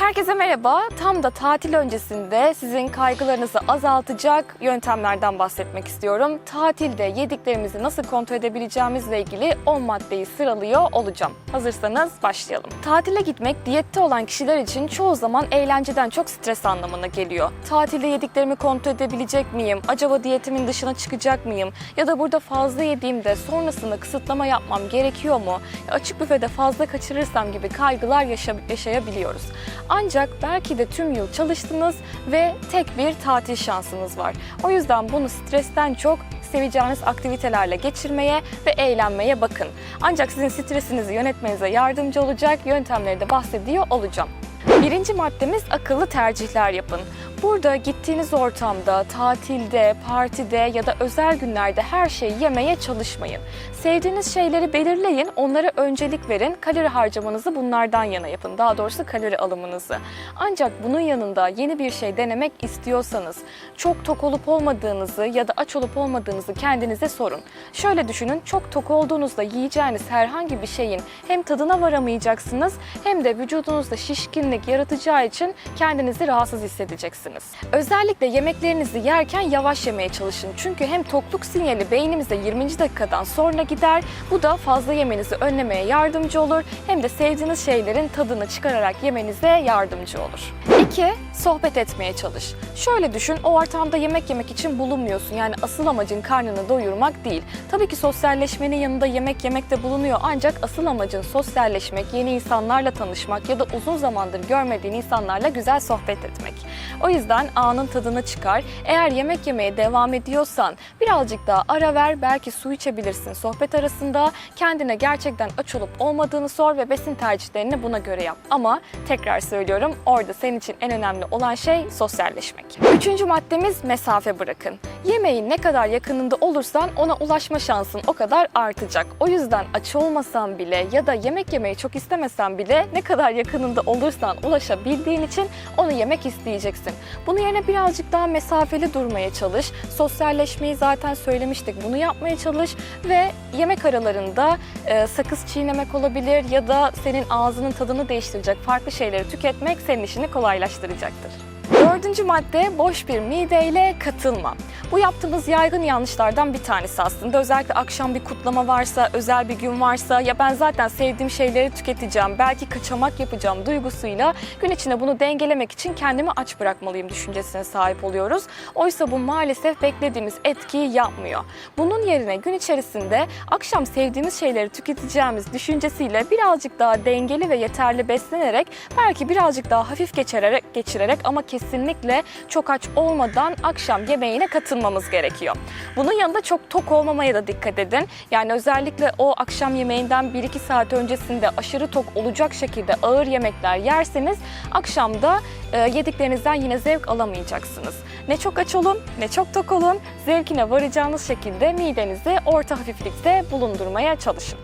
Herkese merhaba. Tam da tatil öncesinde sizin kaygılarınızı azaltacak yöntemlerden bahsetmek istiyorum. Tatilde yediklerimizi nasıl kontrol edebileceğimizle ilgili 10 maddeyi sıralıyor olacağım. Hazırsanız başlayalım. Tatile gitmek diyette olan kişiler için çoğu zaman eğlenceden çok stres anlamına geliyor. Tatilde yediklerimi kontrol edebilecek miyim? Acaba diyetimin dışına çıkacak mıyım? Ya da burada fazla yediğimde sonrasında kısıtlama yapmam gerekiyor mu? Açık büfede fazla kaçırırsam gibi kaygılar yaşa- yaşayabiliyoruz. Ancak belki de tüm yıl çalıştınız ve tek bir tatil şansınız var. O yüzden bunu stresten çok seveceğiniz aktivitelerle geçirmeye ve eğlenmeye bakın. Ancak sizin stresinizi yönetmenize yardımcı olacak yöntemleri de bahsediyor olacağım. Birinci maddemiz akıllı tercihler yapın. Burada gittiğiniz ortamda, tatilde, partide ya da özel günlerde her şeyi yemeye çalışmayın. Sevdiğiniz şeyleri belirleyin, onlara öncelik verin. Kalori harcamanızı bunlardan yana yapın. Daha doğrusu kalori alımınızı. Ancak bunun yanında yeni bir şey denemek istiyorsanız, çok tok olup olmadığınızı ya da aç olup olmadığınızı kendinize sorun. Şöyle düşünün, çok tok olduğunuzda yiyeceğiniz herhangi bir şeyin hem tadına varamayacaksınız hem de vücudunuzda şişkinlik yaratacağı için kendinizi rahatsız hissedeceksiniz. Özellikle yemeklerinizi yerken yavaş yemeye çalışın. Çünkü hem tokluk sinyali beynimize 20. dakikadan sonra gider. Bu da fazla yemenizi önlemeye yardımcı olur. Hem de sevdiğiniz şeylerin tadını çıkararak yemenize yardımcı olur. 2. Sohbet etmeye çalış. Şöyle düşün, o ortamda yemek yemek için bulunmuyorsun. Yani asıl amacın karnını doyurmak değil. Tabii ki sosyalleşmenin yanında yemek yemek de bulunuyor. Ancak asıl amacın sosyalleşmek, yeni insanlarla tanışmak ya da uzun zamandır görmediğin insanlarla güzel sohbet etmek. O yüzden anın tadını çıkar. Eğer yemek yemeye devam ediyorsan birazcık daha ara ver. Belki su içebilirsin sohbet arasında. Kendine gerçekten aç olup olmadığını sor ve besin tercihlerini buna göre yap. Ama tekrar söylüyorum orada senin için en önemli olan şey sosyalleşmek. Üçüncü maddemiz mesafe bırakın. Yemeğin ne kadar yakınında olursan ona ulaşma şansın o kadar artacak. O yüzden aç olmasan bile ya da yemek yemeyi çok istemesen bile ne kadar yakınında olursan ulaşabildiğin için onu yemek isteyeceksin. Bunun yerine birazcık daha mesafeli durmaya çalış. Sosyalleşmeyi zaten söylemiştik. Bunu yapmaya çalış ve yemek aralarında e, sakız çiğnemek olabilir ya da senin ağzının tadını değiştirecek farklı şeyleri tüketmek senin işini kolaylaştıracaktır. Dördüncü madde boş bir mideyle katılma. Bu yaptığımız yaygın yanlışlardan bir tanesi aslında. Özellikle akşam bir kutlama varsa, özel bir gün varsa ya ben zaten sevdiğim şeyleri tüketeceğim, belki kaçamak yapacağım duygusuyla gün içinde bunu dengelemek için kendimi aç bırakmalıyım düşüncesine sahip oluyoruz. Oysa bu maalesef beklediğimiz etkiyi yapmıyor. Bunun yerine gün içerisinde akşam sevdiğimiz şeyleri tüketeceğimiz düşüncesiyle birazcık daha dengeli ve yeterli beslenerek belki birazcık daha hafif geçirerek, geçirerek ama kesinlikle çok aç olmadan akşam yemeğine katılmamız gerekiyor. Bunun yanında çok tok olmamaya da dikkat edin. Yani özellikle o akşam yemeğinden 1-2 saat öncesinde aşırı tok olacak şekilde ağır yemekler yerseniz akşamda e, yediklerinizden yine zevk alamayacaksınız. Ne çok aç olun ne çok tok olun zevkine varacağınız şekilde midenizi orta hafiflikte bulundurmaya çalışın.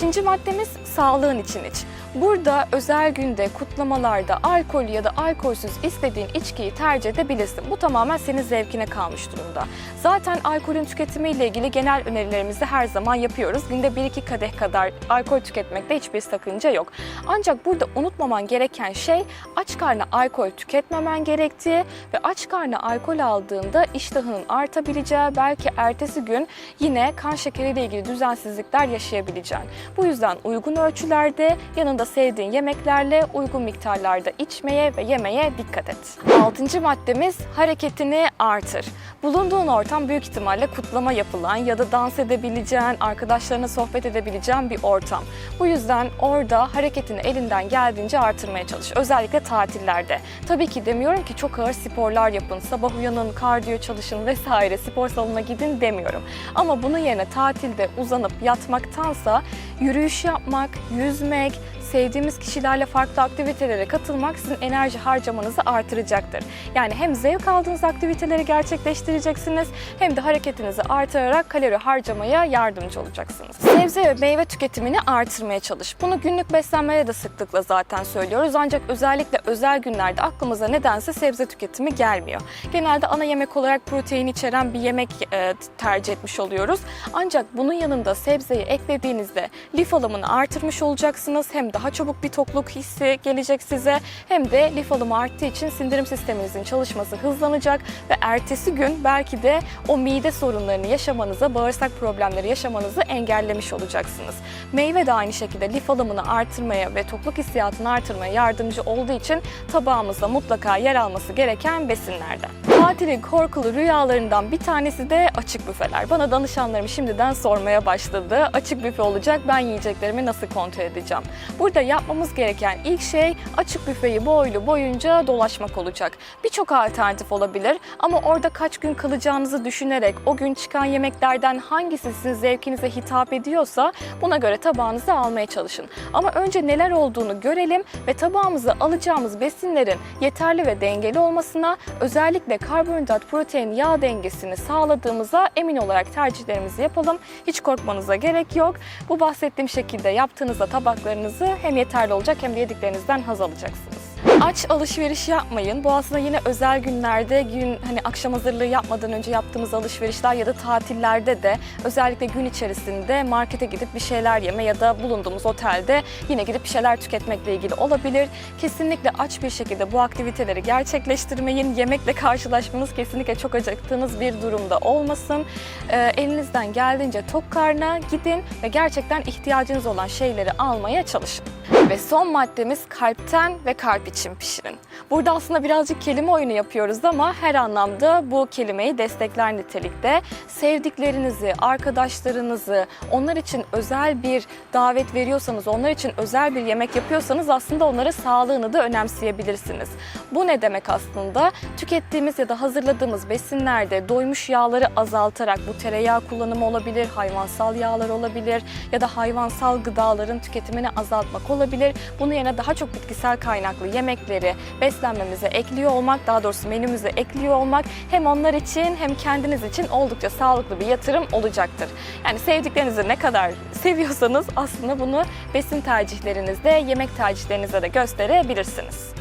Beşinci maddemiz sağlığın için iç. Burada özel günde, kutlamalarda alkol ya da alkolsüz istediğin içkiyi tercih edebilirsin. Bu tamamen senin zevkine kalmış durumda. Zaten alkolün tüketimiyle ilgili genel önerilerimizi her zaman yapıyoruz. Günde 1-2 kadeh kadar alkol tüketmekte hiçbir sakınca yok. Ancak burada unutmaman gereken şey aç karnına alkol tüketmemen gerektiği ve aç karnına alkol aldığında iştahının artabileceği, belki ertesi gün yine kan şekeriyle ilgili düzensizlikler yaşayabileceğin. Bu yüzden uygun ölçülerde yanında sevdiğin yemeklerle uygun miktarlarda içmeye ve yemeye dikkat et. Altıncı maddemiz hareketini artır. Bulunduğun ortam büyük ihtimalle kutlama yapılan ya da dans edebileceğin, arkadaşlarına sohbet edebileceğin bir ortam. Bu yüzden orada hareketini elinden geldiğince artırmaya çalış. Özellikle tatillerde. Tabii ki demiyorum ki çok ağır sporlar yapın, sabah uyanın, kardiyo çalışın vesaire spor salonuna gidin demiyorum. Ama bunun yerine tatilde uzanıp yatmaktansa yürüyüş yapmak, yüzmek, sevdiğimiz kişilerle farklı aktivitelere katılmak sizin enerji harcamanızı artıracaktır. Yani hem zevk aldığınız aktiviteleri gerçekleştireceksiniz hem de hareketinizi artırarak kalori harcamaya yardımcı olacaksınız. Sebze ve meyve tüketimini artırmaya çalış. Bunu günlük beslenmede de sıklıkla zaten söylüyoruz ancak özellikle özel günlerde aklımıza nedense sebze tüketimi gelmiyor. Genelde ana yemek olarak protein içeren bir yemek e, tercih etmiş oluyoruz. Ancak bunun yanında sebzeyi eklediğinizde lif alımını artırmış olacaksınız hem de daha çabuk bir tokluk hissi gelecek size hem de lif alımı arttığı için sindirim sisteminizin çalışması hızlanacak ve ertesi gün belki de o mide sorunlarını yaşamanıza, bağırsak problemleri yaşamanızı engellemiş olacaksınız. Meyve de aynı şekilde lif alımını artırmaya ve tokluk hissiyatını artırmaya yardımcı olduğu için tabağımızda mutlaka yer alması gereken besinlerden. Tatilin korkulu rüyalarından bir tanesi de açık büfeler. Bana danışanlarım şimdiden sormaya başladı. Açık büfe olacak, ben yiyeceklerimi nasıl kontrol edeceğim? Burada yapmamız gereken ilk şey açık büfeyi boylu boyunca dolaşmak olacak. Birçok alternatif olabilir ama orada kaç gün kalacağınızı düşünerek o gün çıkan yemeklerden hangisi sizin zevkinize hitap ediyorsa buna göre tabağınızı almaya çalışın. Ama önce neler olduğunu görelim ve tabağımıza alacağımız besinlerin yeterli ve dengeli olmasına özellikle karbonhidrat, protein, yağ dengesini sağladığımıza emin olarak tercihlerimizi yapalım. Hiç korkmanıza gerek yok. Bu bahsettiğim şekilde yaptığınızda tabaklarınızı hem yeterli olacak hem de yediklerinizden haz alacaksınız. Aç alışveriş yapmayın. Bu aslında yine özel günlerde gün hani akşam hazırlığı yapmadan önce yaptığımız alışverişler ya da tatillerde de özellikle gün içerisinde markete gidip bir şeyler yeme ya da bulunduğumuz otelde yine gidip bir şeyler tüketmekle ilgili olabilir. Kesinlikle aç bir şekilde bu aktiviteleri gerçekleştirmeyin. Yemekle karşılaşmanız kesinlikle çok acıktığınız bir durumda olmasın. Ee, elinizden geldiğince tok karna gidin ve gerçekten ihtiyacınız olan şeyleri almaya çalışın. Ve son maddemiz kalpten ve kalp için pişirin. Burada aslında birazcık kelime oyunu yapıyoruz ama her anlamda bu kelimeyi destekler nitelikte. Sevdiklerinizi, arkadaşlarınızı, onlar için özel bir davet veriyorsanız, onlar için özel bir yemek yapıyorsanız aslında onlara sağlığını da önemseyebilirsiniz. Bu ne demek aslında? Tükettiğimiz ya da hazırladığımız besinlerde doymuş yağları azaltarak bu tereyağı kullanımı olabilir, hayvansal yağlar olabilir ya da hayvansal gıdaların tüketimini azaltmak olabilir. Bunun yerine daha çok bitkisel kaynaklı yemekleri beslenmemize ekliyor olmak, daha doğrusu menümüze ekliyor olmak hem onlar için hem kendiniz için oldukça sağlıklı bir yatırım olacaktır. Yani sevdiklerinizi ne kadar seviyorsanız aslında bunu besin tercihlerinizde, yemek tercihlerinizde de gösterebilirsiniz.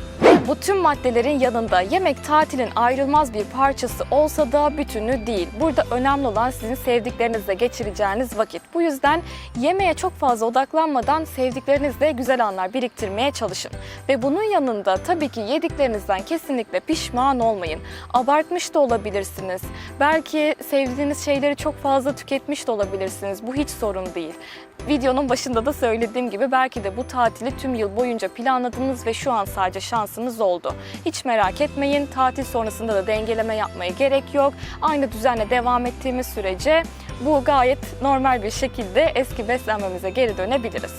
Bu tüm maddelerin yanında yemek tatilin ayrılmaz bir parçası olsa da bütünü değil. Burada önemli olan sizin sevdiklerinizle geçireceğiniz vakit. Bu yüzden yemeğe çok fazla odaklanmadan sevdiklerinizle güzel anlar biriktirmeye çalışın. Ve bunun yanında tabii ki yediklerinizden kesinlikle pişman olmayın. Abartmış da olabilirsiniz. Belki sevdiğiniz şeyleri çok fazla tüketmiş de olabilirsiniz. Bu hiç sorun değil. Videonun başında da söylediğim gibi belki de bu tatili tüm yıl boyunca planladınız ve şu an sadece şansınız oldu. Hiç merak etmeyin. Tatil sonrasında da dengeleme yapmaya gerek yok. Aynı düzenle devam ettiğimiz sürece bu gayet normal bir şekilde eski beslenmemize geri dönebiliriz.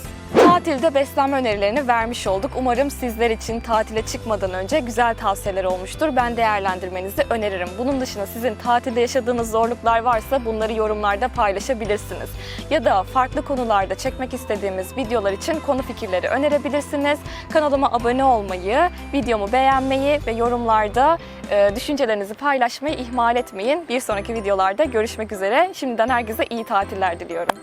Tatilde beslenme önerilerini vermiş olduk. Umarım sizler için tatile çıkmadan önce güzel tavsiyeler olmuştur. Ben değerlendirmenizi öneririm. Bunun dışında sizin tatilde yaşadığınız zorluklar varsa bunları yorumlarda paylaşabilirsiniz. Ya da farklı konularda çekmek istediğimiz videolar için konu fikirleri önerebilirsiniz. Kanalıma abone olmayı, videomu beğenmeyi ve yorumlarda e, düşüncelerinizi paylaşmayı ihmal etmeyin. Bir sonraki videolarda görüşmek üzere. Şimdiden herkese iyi tatiller diliyorum.